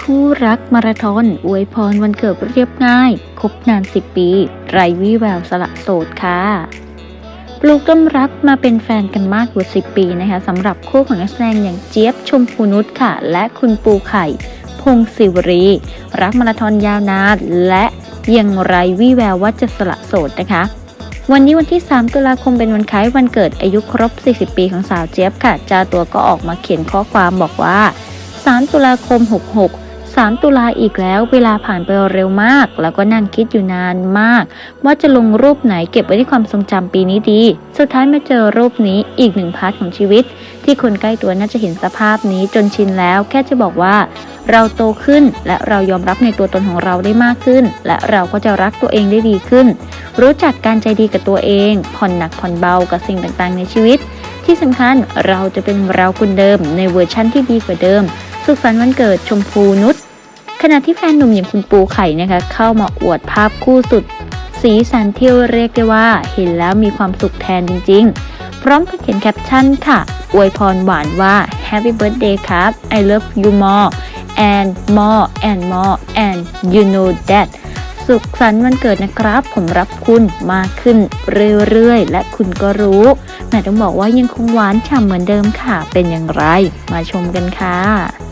คู่รักมาราธอนอวยพรวันเกิดเรียบง่าย คบนาน 10 ปี ไรวี่แววสละโสดค่ะปลูกต้นรักมาเป็นแฟนกันมากกว่า 10 ปีนะคะสำหรับคู่ของนักแสดงอย่างเจี๊ยบชมพูนุชค่ะ และคุณปูไข่ พงศิวรี รักมาราธอนยาวนานและยังไรวี่แววว่าจะสละโสดนะคะวันนี้วันที่ 3 ตุลาคมเป็นวันคล้ายวันเกิดอายุครบ 40 ปีของสาวเจี๊ยบค่ะจ้าตัวก็ออกมาเขียนข้อความบอกว่า 3 ตุลาคม 66 3 ตุลาอีกแล้วเวลาผ่านไปเร็วมาก แล้วก็นั่งคิดอยู่นานมาก ว่าจะลงรูปไหนเก็บไว้ในความทรงจำปีนี้ดี สุดท้ายมาเจอรูปนี้อีกหนึ่งพาร์ทของชีวิต ที่คนใกล้ตัวน่าจะเห็นสภาพนี้จนชินแล้ว แค่จะบอกว่า เราโตขึ้นและเรายอมรับในตัวตนของเราได้มากขึ้น และเราก็จะรักตัวเองได้ดีขึ้น รู้จักการใจดีกับตัวเอง ผ่อนหนักผ่อนเบากับสิ่งต่างๆ ในชีวิต ที่สำคัญเราจะเป็นเราคนเดิมในเวอร์ชั่นที่ดีกว่าเดิม สุขสันต์วันเกิดชมพูนุช ขณะที่แฟนหนุ่มอย่างคุณปูไข่นะคะเข้ามาอวดภาพคู่สุด สีสันที่เรียกได้ว่า เห็นแล้วมีความสุขแทนจริง ๆ พร้อมกับเขียนแคปชั่นค่ะ อวยพรหวานว่า Happy Birthday ครับ I love you more and more and more and you know that สุขสันต์วันเกิดนะครับ ผมรับคุณมากขึ้นเรื่อยๆ และคุณก็รู้แม่ต้องบอกว่ายังคงหวานฉ่ำเหมือนเดิมค่ะ เป็นอย่างไร มาชมกันค่ะ